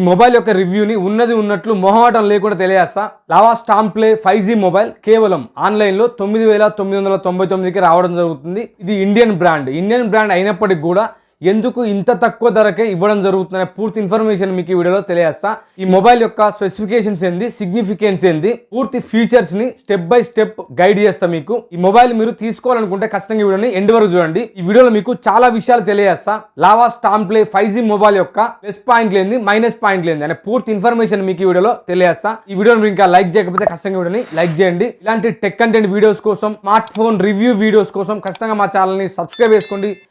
ఈ మొబైల్ యొక్క రివ్యూని ఉన్నది ఉన్నట్లు మొహమాటం లేకుండా తెలియజేస్తా. Lava Storm Play five G mobile కేవలం ఆన్లైన్లో తొమ్మిది వేల తొమ్మిది వందల తొంభై తొమ్మిదికి రావడం జరుగుతుంది. ఇది ఇండియన్ బ్రాండ్. ఇండియన్ బ్రాండ్ అయినప్పటికీ కూడా ఎందుకు ఇంత తక్కువ ధరకే ఇవ్వడం జరుగుతుందనే పూర్తి ఇన్ఫర్మేషన్ మీకు ఈ వీడియోలో తెలియజేస్తా. ఈ మొబైల్ యొక్క స్పెసిఫికేషన్స్ ఏంది సిగ్నిఫికెన్స్ ఏంది పూర్తి ఫీచర్స్ని స్టెప్ బై స్టెప్ గైడ్ చేస్తా మీకు. ఈ మొబైల్ మీరు తీసుకోవాలనుకుంటే ఖచ్చితంగా ఈ వీడియోని ఎండ్ వరకు చూడండి. ఈ వీడియోలో మీకు చాలా విషయాలు తెలియజేస్తా. Lava Storm Play five G mobile యొక్క ప్లస్ పాయింట్ లేని మైనస్ పాయింట్ లేని అనే పూర్తి ఇన్ఫర్మేషన్ మీకు ఈ వీడియోలో తెలియజేస్తా. ఈ వీడియోని మీరు ఇంకా లైక్ చేయకపోతే ఖచ్చితంగా వీడియోని లైక్ చేయండి. ఇలాంటి టెక్ కంటెంట్ వీడియోస్ కోసం స్మార్ట్ ఫోన్ రివ్యూ వీడియోస్ కోసం ఖచ్చితంగా మా ఛానల్ని సబ్స్క్రైబ్ చేసుకోండి.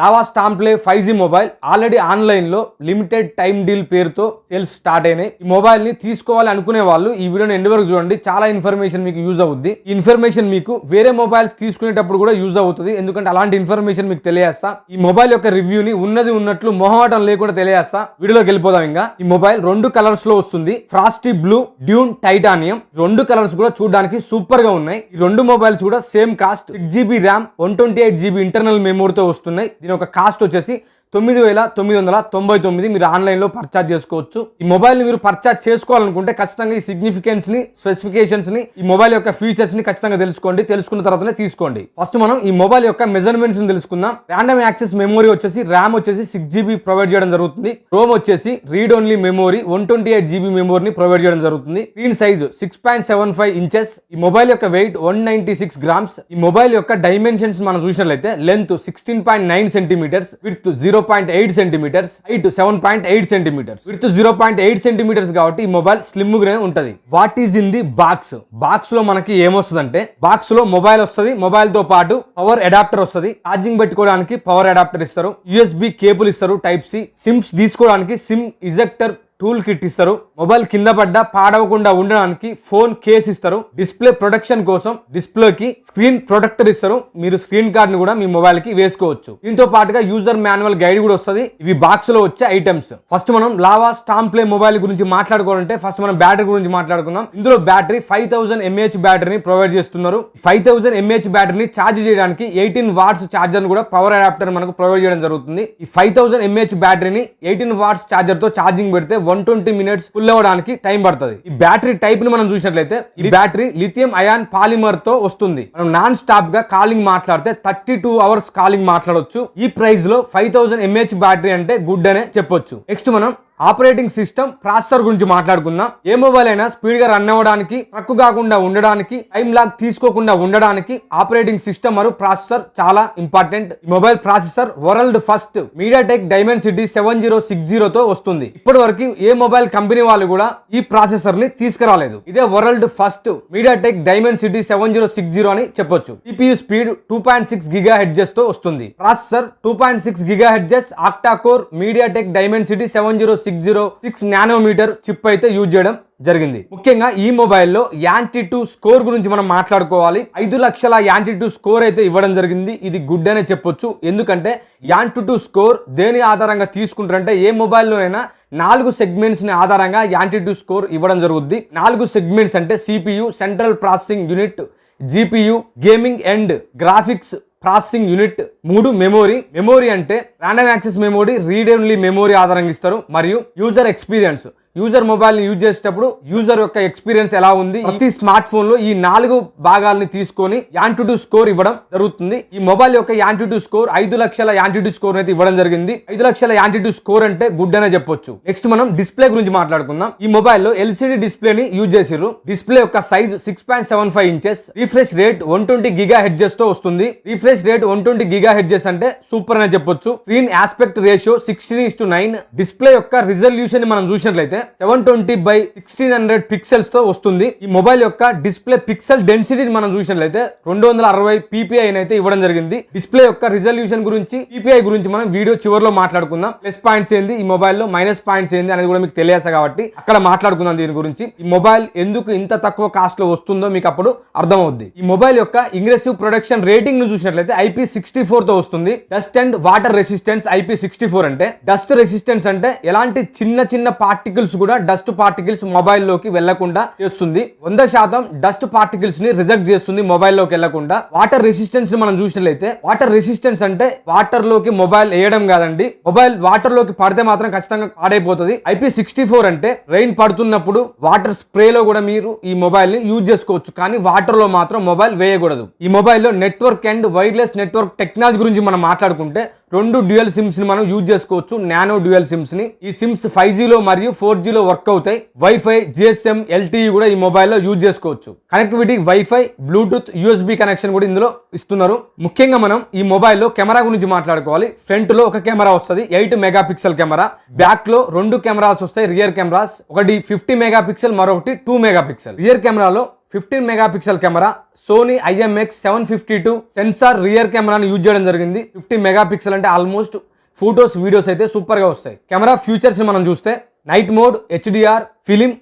Lava Storm Play five G mobile. Already ఆన్లైన్లో లిమిటెడ్ టైం డీల్ పేరుతో సేల్స్ స్టార్ట్ అయినాయి. ఈ మొబైల్ని తీసుకోవాలి అనుకునే వాళ్ళు ఈ వీడియోని ఎండ్ వరకు చూడండి. చాలా ఇన్ఫర్మేషన్ మీకు యూజ్ అవుద్ది. ఈ ఇన్ఫర్మేషన్ మీకు వేరే మొబైల్స్ తీసుకునేటప్పుడు కూడా యూజ్ అవుతుంది. ఎందుకంటే అలాంటి ఇన్ఫర్మేషన్ మీకు తెలియజేస్తా. ఈ మొబైల్ యొక్క రివ్యూని ఉన్నది ఉన్నట్లు మొహమాటం లేకుండా తెలియజేస్తా. వీడియోలోకి వెళ్ళిపోదాం ఇంకా. ఈ మొబైల్ రెండు కలర్స్లో వస్తుంది. Frosty blue dune titanium. రెండు కలర్స్ కూడా చూడడానికి సూపర్గా ఉన్నాయి. ఈ రెండు మొబైల్స్ కూడా same cost. Six GB RAM one twenty eight GB internal మెమోరీతో వస్తున్నాయి. దీని ఒక కాస్ట్ వచ్చేసి తొమ్మిది వేల తొమ్మిది వందల తొంభై తొమ్మిది మీరు ఆన్లైన్లో పర్చేజ్ చేసుకోవచ్చు. ఈ మొబైల్ని మీరు పర్చేజ్ చేసుకోవాలనుకుంటే ఖచ్చితంగా ఈ సిగ్నిఫికెన్స్ని స్పెసిఫికేషన్స్ని ఈ మొబైల్ యొక్క ఫీచర్స్ని ఖచ్చితంగా తెలుసుకోండి. తెలుసుకున్న తర్వాతనే తీసుకోండి. ఫస్ట్ మనం ఈ మొబైల్ యొక్క మెజర్మెంట్స్ని తెలుసుకుందాం. ర్యాండమ్ యాక్సెస్ మెమొరీ వచ్చేసి ర్యామ్ వచ్చేసి సిక్స్ జీబీ ప్రొవైడ్ చేయడం జరుగుతుంది. రోమ్ వచ్చేసి read only memory one twenty eight GB మెమోరీని provide చేయడం జరుగుతుంది. Screen size six point seven five inches ఈ మొబైల్ యొక్క weight one ninety six grams ఈ మొబైల్ యొక్క డైమెన్షన్స్ మనం చూసినట్లయితే length sixteen point nine centimetres with zero point eight centimetres height seven point eight centimetres with zero point eight centimetres కాబట్టి ఈ mobile slim గానే ఉంటుంది. What is in the box బాక్స్లో మనకి ఏమొస్తుందంటే బాక్స్లో మొబైల్ వస్తుంది మొబైల్తో పాటు పవర్ అడాప్టర్ వస్తుంది. ఛార్జింగ్ పెట్టుకోవడానికి పవర్ అడాప్టర్ ఇస్తారు. యూఎస్బి కేబుల్ ఇస్తారు టైప్ సి సిమ్స్ తీసుకోవడానికి సిమ్ ఇజెక్టర్ టూల్ కిట్ ఇస్తారు. మొబైల్ కింద పడ్డ పాడవకుండా ఉండడానికి ఫోన్ కేస్ ఇస్తారు. డిస్ప్లే ప్రొటెక్షన్ కోసం డిస్ప్లేకి స్క్రీన్ ప్రొటెక్టర్ ఇస్తారు. మీరు స్క్రీన్ కార్డ్ని కూడా మీ మొబైల్కి వేసుకోవచ్చు. దీంతో పాటుగా యూజర్ మాన్యువల్ గైడ్ కూడా వస్తుంది. ఇవి బాక్స్లో వచ్చే ఐటమ్స్. ఫస్ట్ మనం లావా స్టాంప్ ప్లే మొబైల్ గురించి మాట్లాడుకోవాలంటే ఫస్ట్ మనం బ్యాటరీ గురించి మాట్లాడుకుందాం. ఇందులో బ్యాటరీ ఫైవ్ థౌసండ్ ఎంఏహెచ్ బ్యాటరీని ప్రొవైడ్ చేస్తున్నారు. ఫైవ్ థౌసండ్ ఎంఏహెచ్ బ్యాటరీని ఛార్జ్ చేయడానికి ఎయిటీన్ వాట్స్ ఛార్జర్ కూడా పవర్ అడాప్టర్ మనకు ప్రొవైడ్ చేయడం జరుగుతుంది. ఈ ఫైవ్ థౌసండ్ ఎంఏహెచ్ బ్యాటరీని ఎయిటీన్ వాట్స్ ఛార్జర్తో ఛార్జింగ్ పెడితే వన్ ట్వంటీ మినిట్స్ ఫుల్ అవ్వడానికి టైం పడుతుంది. ఈ బ్యాటరీ టైప్ని మనం చూసినట్లయితే ఈ బ్యాటరీ లిథియం అయాన్ పాలిమర్తో వస్తుంది. మనం నాన్ స్టాప్గా కాలింగ్ మాట్లాడితే థర్టీ టూ అవర్స్ కాలింగ్ మాట్లాడొచ్చు. ఈ ప్రైస్లో ఫైవ్ థౌసండ్ ఎంఏహెచ్ బ్యాటరీ అంటే గుడ్ అనే చెప్పొచ్చు. నెక్స్ట్ మనం ఆపరేటింగ్ సిస్టమ్ ప్రాసెసర్ గురించి మాట్లాడుకుందాం. ఏ మొబైల్ అయినా స్పీడ్గా రన్ అవ్వడానికి ట్రక్ కాకుండా ఉండడానికి టైం లాగ్ తీసుకోకుండా ఉండడానికి ఆపరేటింగ్ సిస్టమ్ మరియు ప్రాసెసర్ చాలా ఇంపార్టెంట్. ఈ mobile processor world first MediaTek Dimensity seven zero six zero తో వస్తుంది. ఇప్పటి వరకు ఏ మొబైల్ కంపెనీ వాళ్ళు కూడా ఈ ప్రాసెసర్ని తీసుకురాలేదు. ఇదే world first MediaTek Dimensity seven zero six zero అని చెప్పొచ్చు. CPU speed two point six giga హెడ్జెస్తో వస్తుంది. Processor two point six giga hertz octa core MediaTek Dimensity seven zero six zero six nanometre chip అయితే use చేయడం జరిగింది. ముఖ్యంగా ఈ మొబైల్లో anti two score గురించి మనం మాట్లాడుకోవాలి. ఐదు లక్షల యాంటీ టూ స్కోర్ అయితే ఇవ్వడం జరిగింది. ఇది గుడ్ అనే చెప్పొచ్చు. ఎందుకంటే యాంటీ టూ స్కోర్ దేని ఆధారంగా తీసుకుంటారంటే ఏ మొబైల్లో అయినా నాలుగు సెగ్మెంట్స్ని ఆధారంగా యాంటీ టూ స్కోర్ ఇవ్వడం జరుగుద్ది. నాలుగు సెగ్మెంట్స్ అంటే CPU central processing unit GPU gaming and graphics processing unit మూడు మెమోరీ. మెమోరీ అంటే random access memory read only memory ఆధారంగా ఇస్తారు. మరియు యూజర్ ఎక్స్పీరియన్స్ యూజర్ మొబైల్ని యూజ్ చేసేటప్పుడు యూజర్ యొక్క ఎక్స్పీరియన్స్ ఎలా ఉంది? ప్రతి స్మార్ట్ ఫోన్లో ఈ నాలుగు భాగాలని తీసుకొని యాంటిట్యూడ్ స్కోర్ ఇవ్వడం జరుగుతుంది. ఈ మొబైల్ యొక్క యాంటిట్యూడ్ స్కోర్ ఐదు లక్షల యాంటిట్యూడ్ స్కోర్ అయితే ఇవ్వడం జరిగింది. ఐదు లక్షల యాంటిట్యూడ్ స్కోర్ అంటే గుడ్ అనే చెప్పొచ్చు. నెక్స్ట్ మనం డిస్ప్లే గురించి మాట్లాడుకుందాం. ఈ మొబైల్లో ఎల్సిడి డిస్ప్లే ని యూజ్ చేసిర్రు. డిస్ప్లే యొక్క size six point seven five inches. Refresh rate one twenty giga హెడ్జెస్తో వస్తుంది. Refresh rate one twenty giga hertz అంటే సూపర్ అనే చెప్పొచ్చు. Screen aspect ratio sixteen is to nine. Display యొక్క రిజల్యూషన్ మనం చూసినట్లయితే seven twenty by sixteen hundred పిక్సెల్స్తో వస్తుంది. ఈ mobile యొక్క డిస్ప్లే పిక్సెల్ డెన్సిటీని మనం చూసినట్లయితే రెండు వందల అరవై పీపీఐ అయితే ఇవ్వడం జరిగింది. డిస్ప్లే యొక్క రిజల్యూషన్ గురించి పీపీఐ గురించి మనం వీడియో చివరిలో మాట్లాడుకుందాం. ప్లస్ పాయింట్స్ ఏంది? ఈ మొబైల్లో మైనస్ పాయింట్స్ ఏంది అనేది కూడా మీకు తెలియదు కాబట్టి అక్కడ మాట్లాడుకుందాం దీని గురించి. ఈ మొబైల్ ఎందుకు ఇంత తక్కువ కాస్ట్లో వస్తుందో మీకు అప్పుడు అర్థమవుద్ది. ఈ మొబైల్ యొక్క ఇంగ్రెసివ్ ప్రొడక్షన్ రేటింగ్ను చూసినట్లయితే ఐపీ సిక్స్టీ ఫోర్తో వస్తుంది. Dust and water resistance IP sixty four అంటే డస్ట్ రెసిస్టెన్స్ అంటే ఎలాంటి చిన్న చిన్న పార్టికల్స్ పార్టికల్స్ కూడా డస్ట్ పార్టికల్స్ మొబైల్లోకి వెళ్ళకుండా చేస్తుంది. వంద శాతం డస్ట్ పార్టికల్స్ని రిజెక్ట్ చేస్తుంది మొబైల్లోకి వెళ్ళకుండా. వాటర్ రెసిస్టెన్స్ని మనం చూసినట్లయితే వాటర్ రెసిస్టెన్స్ అంటే వాటర్లోకి మొబైల్ వేయడం కాదండి. మొబైల్ వాటర్లోకి పడితే మాత్రం ఖచ్చితంగా పాడైపోతుంది. ఐపీ సిక్స్టీ ఫోర్ అంటే రెయిన్ పడుతున్నప్పుడు వాటర్ స్ప్రేలో కూడా మీరు ఈ మొబైల్ని యూజ్ చేసుకోవచ్చు. కానీ వాటర్లో మాత్రం మొబైల్ వేయకూడదు. ఈ మొబైల్లో network and wireless network technology గురించి మనం మాట్లాడుకుంటే రెండు డ్యూయల్ సిమ్స్ని మనం యూజ్ చేసుకోవచ్చు నానో డ్యూయల్ సిమ్స్ని ఈ సిమ్స్ ఫైవ్ జీలో మరియు ఫోర్ జీలో వర్క్ అవుతాయి. వైఫై జిఎస్ఎం ఎల్టీఈ కూడా ఈ మొబైల్లో యూజ్ చేసుకోవచ్చు. Connectivity WiFi Bluetooth USB connection కూడా ఇందులో ఇస్తున్నారు. ముఖ్యంగా మనం ఈ మొబైల్లో కెమెరా గురించి మాట్లాడుకోవాలి. ఫ్రంట్లో ఒక కెమెరా వస్తుంది ఎయిట్ మెగా పిక్సెల్ కెమెరా బ్యాక్లో రెండు కెమెరాస్ వస్తాయి రియర్ కెమెరాస్ ఒకటి ఫిఫ్టీ మెగా పిక్సెల్ మరొకటి టూ మెగా పిక్సెల్ రియర్ కెమెరాలో fifteen megapixel camera Sony IMX seven fifty two sensor rear కెమెరాని యూజ్ చేయడం జరిగింది. ఫిఫ్టీ మెగాపిక్సెల్ అంటే ఆల్మోస్ట్ ఫొటోస్ వీడియోస్ అయితే సూపర్గా వస్తాయి. కెమెరా ఫీచర్స్ని మనం చూస్తే night mode HDR film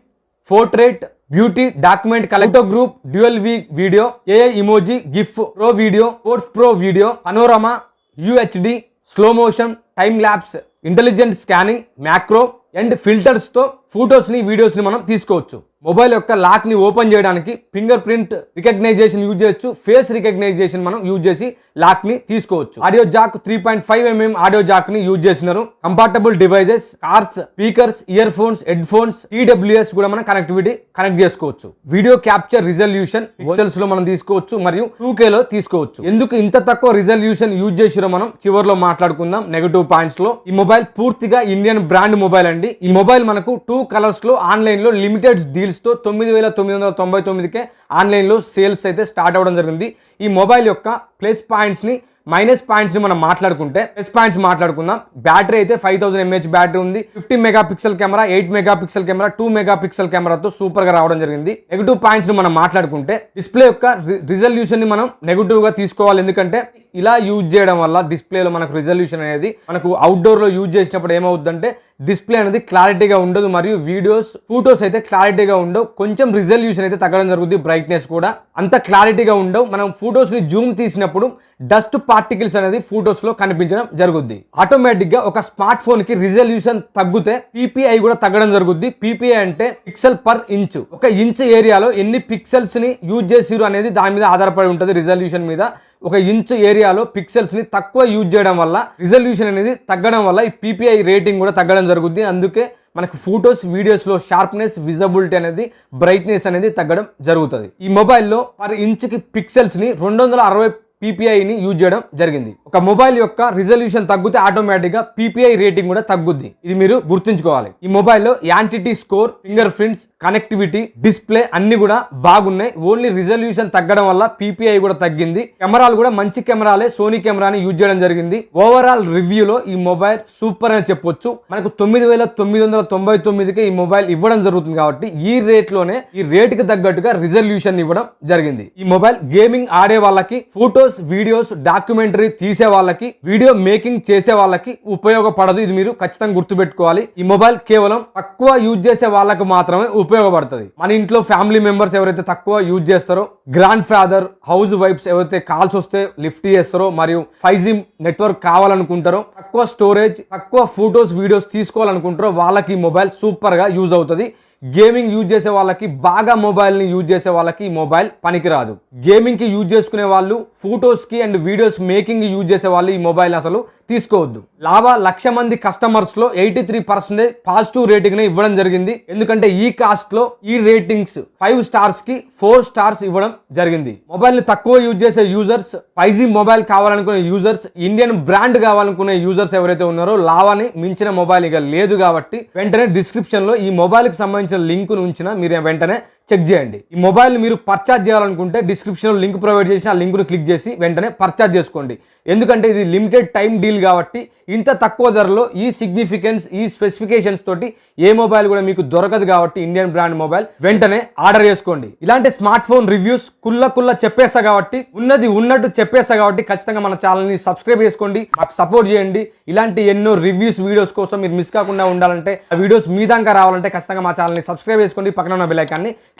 portrait beauty document collector group dual view video AI emoji GIF pro video sports pro video panorama UHD slow motion time lapse intelligent scanning macro and ఫిల్టర్స్తో ఫొటోస్ని వీడియోస్ని మనం తీసుకోవచ్చు. Mobile యొక్క లాక్ని open చేయడానికి finger print recognition use చేయొచ్చు. Face recognition మనం use చేసి లాక్ని తీసుకోవచ్చు. Audio jack three point five mm audio జాక్ని use చేసినారు. Compatible devices cars speakers ear phones head phones TWS కూడా మనం కనెక్టివిటీ కనెక్ట్ చేసుకోవచ్చు. వీడియో క్యాప్చర్ రిజల్యూషన్ పిక్సెల్స్లో మనం తీసుకోవచ్చు మరియు టూ లో తీసుకోవచ్చు. ఎందుకు ఇంత తక్కువ రిజల్యూషన్ యూజ్ చేసిరో మనం చివరిలో మాట్లాడుకుందాం. నెగటివ్ పాయింట్స్లో ఈ మొబైల్ పూర్తిగా ఇండియన్ బ్రాండ్ మొబైల్ అండి. ఈ మొబైల్ మనకు టూ కలర్స్లో ఆన్లైన్లో లిమిటెడ్ డీల్ తో తొమ్మిది వేల తొమ్మిది వందల తొంభై తొమ్మిదికే ఆన్లైన్లో సేల్స్ అయితే స్టార్ట్ అవ్వడం జరిగింది. ఈ మొబైల్ యొక్క ప్లస్ పాయింట్స్ని మైనస్ పాయింట్స్ని మనం మాట్లాడుకుంటే ప్లస్ పాయింట్స్ మాట్లాడుకుందాం. బ్యాటరీ అయితే ఫైవ్ థౌసండ్ ఎంహెచ్ బ్యాటరీ ఉంది. Fifty mega pixel camera eight mega pixel camera two mega pixel కెమెరాతో సూపర్గా రావడం జరిగింది. నెగిటివ్ పాయింట్స్ని మనం మాట్లాడుకుంటే డిస్ప్లే యొక్క రిజల్యూషన్ని మనం నెగిటివ్గా తీసుకోవాలి. ఎందుకంటే ఇలా యూజ్ చేయడం వల్ల డిస్ప్లేలో మనకు రిజల్యూషన్ అనేది మనకు అవుట్డోర్లో యూజ్ చేసినప్పుడు ఏమవుతుందంటే డిస్ప్లే అనేది క్లారిటీగా ఉండదు మరియు వీడియోస్ ఫోటోస్ అయితే క్లారిటీగా ఉండవు. కొంచెం రిజల్యూషన్ అయితే తగ్గడం జరుగుతుంది బ్రైట్నెస్ కూడా. అంత క్లారిటీగా ఉండవు. మనం ఫోటోస్ని జూమ్ తీసినప్పుడు డస్ట్ పార్టికల్స్ అనేది ఫోటోస్లో కనిపించడం జరుగుద్ది. ఆటోమేటిక్గా ఒక స్మార్ట్ ఫోన్కి రిజల్యూషన్ తగ్గితే పీపీఐ కూడా తగ్గడం జరుగుద్ది. పీపీఐ అంటే పిక్సెల్ పర్ ఇంచ్ ఒక ఇంచ్ ఏరియాలో ఎన్ని పిక్సెల్స్ని యూజ్ చేసిరు అనేది దాని మీద ఆధారపడి ఉంటుంది రిజల్యూషన్ మీద. ఒక ఇంచ్ ఏరియాలో పిక్సెల్స్ని తక్కువ యూజ్ చేయడం వల్ల రిజల్యూషన్ అనేది తగ్గడం వల్ల ఈ పీపీఐ రేటింగ్ కూడా తగ్గడం జరుగుద్ది. అందుకే మనకు ఫొటోస్ వీడియోస్లో షార్ప్నెస్ విజబిలిటీ అనేది బ్రైట్నెస్ అనేది తగ్గడం జరుగుతుంది. ఈ మొబైల్లో పర్ ఇంచ్కి పిక్సెల్స్ని రెండు వందల అరవై పీపీఐని యూజ్ చేయడం జరిగింది. ఒక మొబైల్ యొక్క రిజల్యూషన్ తగ్గితే ఆటోమేటిక్గా పీపీఐ రేటింగ్ కూడా తగ్గుద్ది. ఇది మీరు గుర్తుంచుకోవాలి. ఈ మొబైల్లో AnTuTu score finger prints connectivity display అన్ని కూడా బాగున్నాయి. ఓన్లీ రిజల్యూషన్ తగ్గడం వల్ల పీపీఐ కూడా తగ్గింది. కెమెరాలు కూడా మంచి కెమెరాలే. సోనీ కెమెరాని యూజ్ చేయడం జరిగింది. ఓవరాల్ రివ్యూలో ఈ మొబైల్ సూపర్ అని చెప్పొచ్చు. మనకు తొమ్మిది వేల తొమ్మిది వందల తొంభై తొమ్మిదికి ఈ మొబైల్ ఇవ్వడం జరుగుతుంది కాబట్టి ఈ రేట్లోనే ఈ రేటుకి తగ్గట్టుగా రిజల్యూషన్ ఇవ్వడం జరిగింది. ఈ మొబైల్ గేమింగ్ ఆడే వాళ్ళకి ఫోటోస్ వీడియోస్ డాక్యుమెంటరీ తీసే వాళ్ళకి వీడియో మేకింగ్ చేసే వాళ్ళకి ఉపయోగపడదు. ఇది మీరు ఖచ్చితంగా గుర్తుపెట్టుకోవాలి. ఈ మొబైల్ కేవలం తక్కువ యూజ్ చేసే వాళ్ళకి మాత్రమే ఉపయోగపడుతుంది. మన ఇంట్లో ఫ్యామిలీ మెంబర్స్ ఎవరైతే తక్కువ యూజ్ చేస్తారో గ్రాండ్ ఫాదర్ హౌస్ వైఫ్స్ ఎవరైతే కాల్స్ వస్తే లిఫ్ట్ చేస్తారో మరియు ఫైవ్ జీ నెట్వర్క్ కావాలనుకుంటారో తక్కువ స్టోరేజ్ తక్కువ ఫొటోస్ వీడియోస్ తీసుకోవాలనుకుంటారో వాళ్ళకి ఈ మొబైల్ సూపర్గా యూజ్ అవుతుంది. గేమింగ్ యూజ్ చేసే వాళ్ళకి బాగా మొబైల్ని యూజ్ చేసే వాళ్ళకి ఈ మొబైల్ పనికిరాదు. గేమింగ్కి యూజ్ చేసుకునే వాళ్ళు ఫొటోస్కి అండ్ వీడియోస్ మేకింగ్ యూజ్ చేసే వాళ్ళు ఈ మొబైల్ అసలు తీసుకోవద్దు. లావా లక్ష మంది కస్టమర్స్లో ఎయిటీ త్రీ పర్సెంటేజ్ పాజిటివ్ రేటింగ్ని ఇవ్వడం జరిగింది. ఎందుకంటే ఈ కాస్ట్లో ఈ రేటింగ్స్ ఫైవ్ స్టార్స్కి ఫోర్ స్టార్స్ ఇవ్వడం జరిగింది. మొబైల్ని తక్కువ యూజ్ చేసే యూజర్స్ ఫైవ్ జీ మొబైల్ కావాలనుకునే యూజర్స్ ఇండియన్ బ్రాండ్ కావాలనుకునే యూజర్స్ ఎవరైతే ఉన్నారో లావాని మించిన మొబైల్ ఇక లేదు కాబట్టి వెంటనే డిస్క్రిప్షన్లో ఈ మొబైల్కి సంబంధించిన లింకును ఉంచిన మీరు వెంటనే చెక్ చేయండి. ఈ మొబైల్ మీరు పర్చేజ్ చేయాలనుకుంటే డిస్క్రిప్షన్లో లింక్ ప్రొవైడ్ చేసిన ఆ లింక్ను క్లిక్ చేసి వెంటనే పర్చేజ్ చేసుకోండి. ఎందుకంటే ఇది లిమిటెడ్ టైం డీల్ కాబట్టి ఇంత తక్కువ ధరలో ఈ సిగ్నిఫికెన్స్ ఈ స్పెసిఫికేషన్స్ తోటి ఏ మొబైల్ కూడా మీకు దొరకదు కాబట్టి ఇండియన్ బ్రాండ్ మొబైల్ వెంటనే ఆర్డర్ చేసుకోండి. ఇలాంటి స్మార్ట్ ఫోన్ రివ్యూస్ కుల్ల కుల్ల చెప్పేస్తా కాబట్టి ఉన్నది ఉన్నట్టు చెప్పేస్తా కాబట్టి ఖచ్చితంగా మన ఛానల్ని సబ్స్క్రైబ్ చేసుకోండి. మాకు సపోర్ట్ చేయండి. ఇలాంటి ఎన్నో రివ్యూస్ వీడియోస్ కోసం మీరు మిస్ కాకుండా ఉండాలంటే ఆ వీడియోస్ మీ దాకా రావాలంటే ఖచ్చితంగా మా ఛానల్ని సబ్స్క్రైబ్ చేసుకోండి. పక్కన ఉన్న బెల్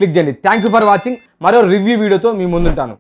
క్లిక్ చేయండి. థ్యాంక్ యూ ఫర్ వాచింగ్ మరో రివ్యూ వీడియోతో మీ ముందుంటాను.